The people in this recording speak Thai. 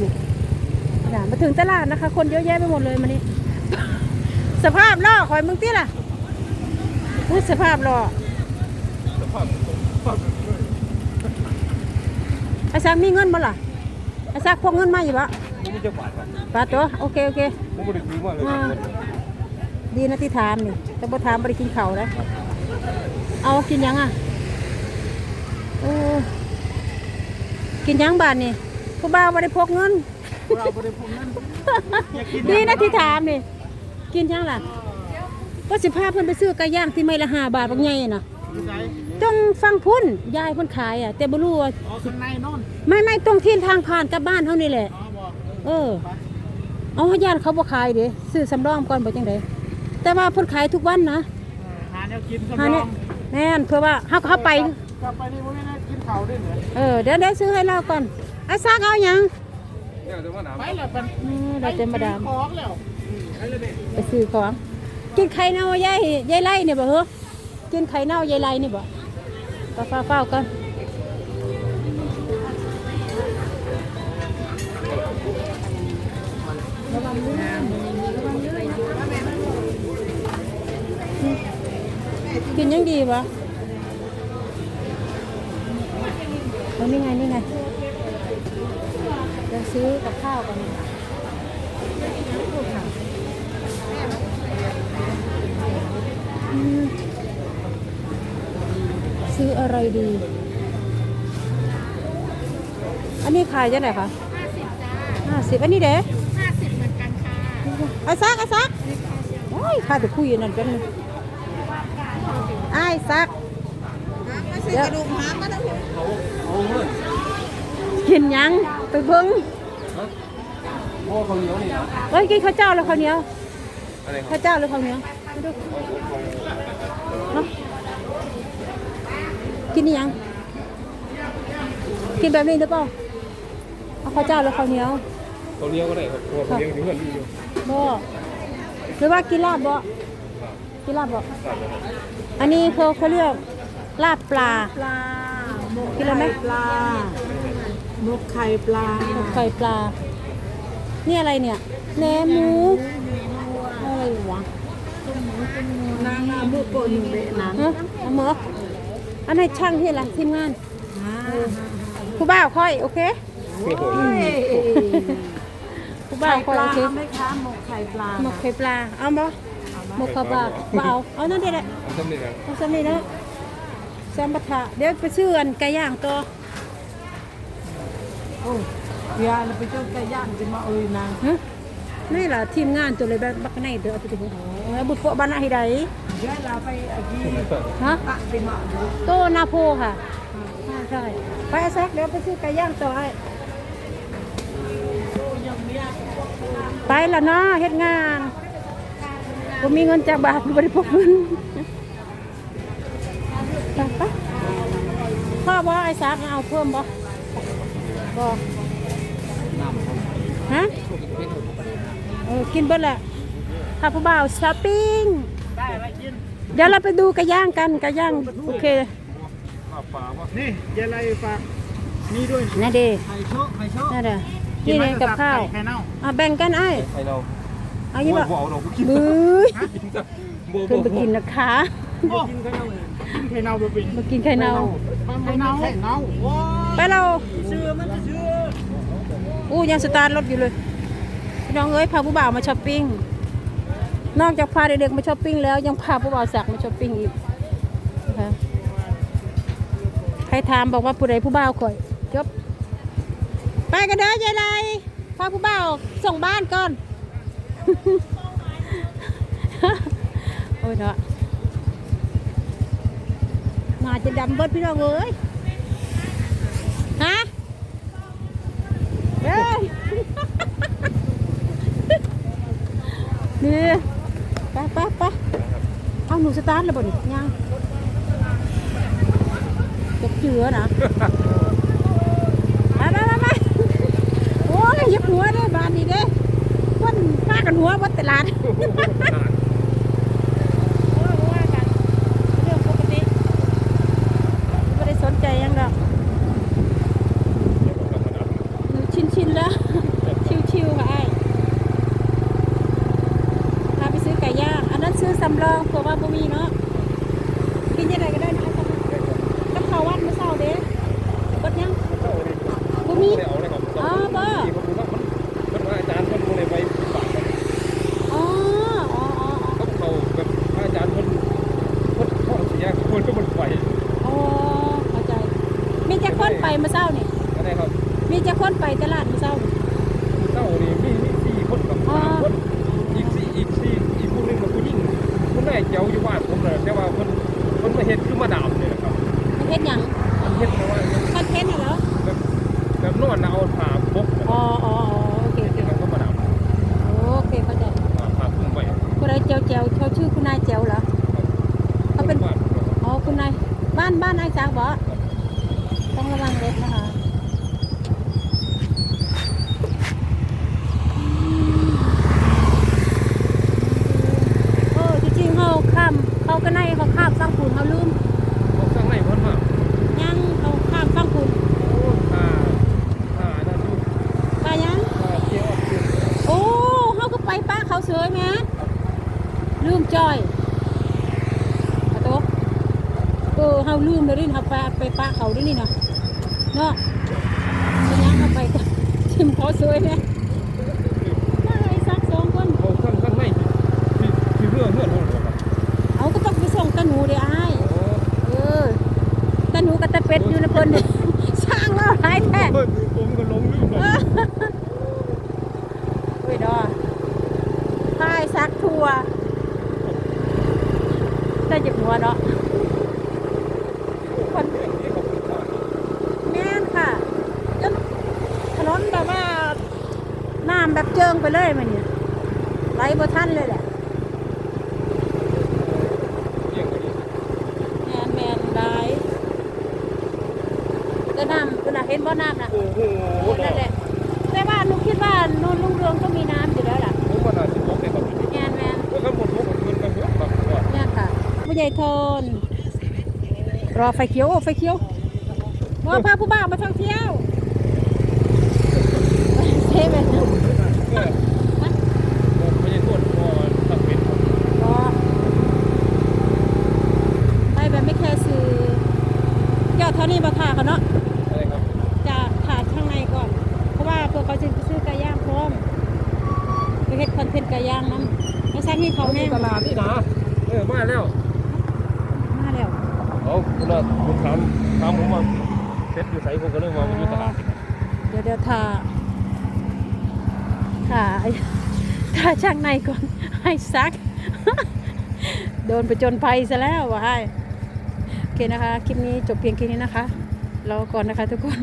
นี่ด่ามาถึงตลาดนะคะ คนเยอะแยะไปหมดเลยมานี่สภาพล่อคอยมึงติล่ะพูดสภาพล่อไอ้ซักมีเงินบ่ล่ะไอ้ซักพกเงินมาอยู่ปะบาดครับปาตัวโอเคโอเคดีนะที่ถามนี่แต่บ่ถามบ่ได้กินข้าเลยเอากินยังอะโอ้กินยังบาทนี่ ผู้บ่าวบ่ได้พกเงินเราไม่ได้พกเงินดีนะที่ถามนี่กินยังล่ะก็สิพาเพิ่นไปซื้อไก่ย่างที่ไม่ละห้าบาทบางใหญ่น่ะอยู่ไหนต้องฟังพุ่นยายเพิ่นขายอะแต่บ่รู้ว่าอ๋อข้างในนอนไม่ไม่ตรงที่ทางผ่านกลับบ้านเฮานี่แหละ อ๋อบอกเออ เอาญาติเขาบ่ขายเด้ซื้อสำรองก่อนบ่จังไดแต่ว่าเพิ่นขายทุกวันนะหาแนวกินสำหารอเนี่ยงแม่นเพื่อว่าเฮาก็เฮาไป กลับไปนี่ผมไม่ได้กินข้าวด้วยเหรอเออเดี๋ยวเดี๋ยวซื้อให้เราก่อน ไอ้ซากเอาหยังเนี่ยจะมาหนาวไปแล้วเป็นอืมเราจะมาดามของแล้วไปเลยดิไปซื้อของ กินไข่เน่ายายยายไล่เนี่ยบ่เหรอกินไข่เน่ายายไล่นี่บ่เฝ้าเฝ้าเฝ้าก่อนกินยังดีวะเอานี่ไงนี่ไงจะ ซื้อกับข้าวกันอืมซื้ออะไรดี อันนี้ขายจะไหนคะห้าสิบอันนี้เด้ห้าสิบเหมือนกันค่ะไอ้ซักไอ้ซักโอ้ยข้าจะคุยอยู่นั่นเป็นงไอ้ซักไม่ใช่กระดูกหางก็ต้องเอาเงินกินหยัง ไปเบิ้งโอ้เขาเหนียวนี่นะเอ้ยกินข้าวเจ้าแล้วข้าวเหนียวอะไรครับข้าวเจ้าหรือข้าวเหนียวไม่รู้ฮะกินอิหยัง กินแบบนี้หรือเปล่าเอาข้าวเจ้าหรือข้าวเหนียวเขาเหนียวก็ได้ครับเพราะว่าเขาเลี้ยงถึงเงินอยู่บ่หรือว่ากินลาบบ่กินลาบบ่อันนี้เขาเขาเรียกลาบปลา ปลาหมกกินแล้วไหม ปลาหมกไข่ปลาไข่ปลา นี่อะไรเนี่ยแหนมหมูอะไรวะนางนาบุโกะหนึ่งเบะนั้นฮะเอาหมออันไหนช่างที่อะไรทีมงานผู้บ่าวค่อย โอเคโอ้โหผู้บ่าวค่อยโอเคไหมคะหมกไข่ปลาหมกไข่ปลา เอาบ่หมกข้าวปลาบ่เอาเอานั่นได้แหละทำทำนี่นะเอาสำนี่นะแซมบัทะเดี๋ยวไปซื้ออันไก่ย่างตัวโอ้ ยาเราไปเจ้าไก่ย่างจะมาเอ้ยนางฮะนี่ล่ะทีมงานตัวเลยแบบบักในเด้อเอาไปถึงเออบุตรโปะบ้านอะไรใดเดี๋ยวเราไปอากีฮะปะไปหมาดูโตนาโพค่ะอ่าใช่ไปเอาซักเดี๋ยวไปซื้อไก่ย่างต่อให้ไปแล้วเนาะเฮ็ดงานผมมีเงินจากบาทบริพกเงินไปไปพ่อบ่ไอ้ซักเอาเพิ่มบ่บ่ ฮะเออกินเบิดแหละถ้าผู้บ่าวช้อปปิ้งได้อะไรกินเดี๋ยวเราไปดูไก่ย่างกันไก่ย่างโอเคข้าวปลาป่ะนี่ยายไรฝากนี่ด้วยนั่นเด้ไข่โชะไข่โชะนั่นเด้อนี่เลยกับข้าวไข่เน่าอะแบ่งกันไอ้ใครเราเอายี่บ่บ่เอาเรากินมือกินจ้ะบ่เพิ่นไปบ่กินนะคะกินไข่เน่ากินไข่เน่าตัวเป็นมากินไข่เน่าไข่เน่าไข่เน่าว้าไปเราเชื่อมันจะเชื่อ อู้ยังสตาร์ทรถอยู่เลยพี่น้องเอ้ยพาผู้บ่าวมาช้อปปิ้ง นอกจากพาเด็กๆมาช้อปปิ้งแล้วยังพาผู้บ่าวสักมาช้อปปิ้งอีกนะคะใครถามบอกว่าผู้ใดผู้บ่าวข่อยจบไปกันเด้อยายไรพาผู้บ่าวส่งบ้านก่อนโอ้ยเนาะมาจะดำเบิดพี่น้องเอ้ยฮะเอ้ ยนี่ไปไปไปเอาหนูสตาร์ทเลยบ่นี่ยังจะเจือนะไปไปไปไปโอ้ยยับหัวเด้บ้านนี้เด้คนพากันหัววัดตลาด โอ้ยว่ากันเรื่องปกติไม่ได้สนใจหยังดอกหนูชินชินๆแล้วำรองเผื่อว่าบ่มีเนาะกินยังไงก็ได้นะกับข้าววัดมื้อเช้าเด้กดยัง เข้าเลย บ่มี ได้เอาเลยครับ อ๋อบ่ ที่ผมว่ามันมันว่าอาจารย์เพิ่นบ่ได้ไปฝากครับ อ๋ออ๋ออ๋อ กับเขาแบบพระอาจารย์เพิ่นเพิ่นท้องเสีย คนก็มันไหวอ๋อเข้าใจ มีจักคนไปมื้อเช้านี่ ก็ได้ครับมีจักคนไปตลาดมื้อเช้านี่เจ้านี่มีมีสี่คนกับสามคนอีกสี่อีกสี่อีกผู้หนึงกับผู้หญิงผู้นายเจ้าอยู่บ้านผมน่ะแต่ว่าเพิ่นเพิ่นมาเฮ็ดคือมาดามนี่แหละครับมันเบ้านบ้านนายจากบ่ต้องระวังเล็บนะคะเออจริงๆเขาข้ามเขาก็ในเขาข้ามฟังปูนเขาลืม เอาข้างในเพิ่นว่า ยังเขาข้ามฟังคุณ โอ้ผ้าผ้านั่นดู ไปยัง ผ้าเกี่ยวกับ โอ้เขาก็ไปป้าเขาเสยแหมลืมจอยอะโตะเออเขาลืมเลยดิเขาไปไปป้าเขาดินี่เนาะเนาะเป็นยังเขาไปก็ทิมเขาเสยแหมมาไอ้สักสองคนเอาข้างข้างในที่ที่เพื่อเพื่อโน่นครับเอาก็ต้องไปส่งตาหนูเดี๋ยวอ้ายโอ้เออตาหนูกับตาเป็ดอยู่ในเพิ่นนี่สร้างแล้วหลายแท้เฮ้ยผมก็ลงลืมเออเฮ้ยดอพายซักทัวร์ได้จากหัวเนาะคนแม่นค่ะจนถนนแบบว่าน้ำ แบบเจิงไปเลยมันเนี่ยไหลบ่ทันเลยแหละแมนแมนได้ก็น้ำก็น่ะเห็นบ่น้ำน่ะโอ้โหโอ้นั่นแหละแต่ว่าหนูคิดว่าโนูนลุงเรืองก็มีน้ำอยู่แล้วล่ะผมว่าน่าสิบอกได้ครับแมนแมนว่าคำหมดทุกคนคืนกันเยอะครับว่าแมนค่ะผู้ใหญ่โทนรอไฟเขียวโอ้ไฟเขียวว่าพาผู้บ่าวมาท่องเที่ยวเซ่แบบนั้น เออผมไม่ได้โทษพอตั้งเป็นครับ รอไปแบบไม่แคร์สื่อยอดเท่านี้มาถ่ากันเนาะ อะไรครับ จะถ่ายข้างในก่อน เพราะว่าเพื่อเขาจะซื้อไก่ย่างพร้อม ไปเฮ็ดคอนเทนต์ไก่ย่างน้ำไม่ใช่ที่เขาเขาแน่มีตลาดนี่นะเออมาแล้วมาแล้วเอาคุณน่ะคุณถามถามผมว่าเซ็ตอยู่ไสผมก็เลยว่ามันอยู่ตลาดนี่ครับเดี๋ยวเดี๋ยวถ่าถ่าถ่าช่างในก่อนให้ซัก โดนไปจนภัยซะแล้ววะให้โอเคนะคะ คลิปนี้จบเพียงแค่นี้นะคะรอก่อนนะคะทุกคน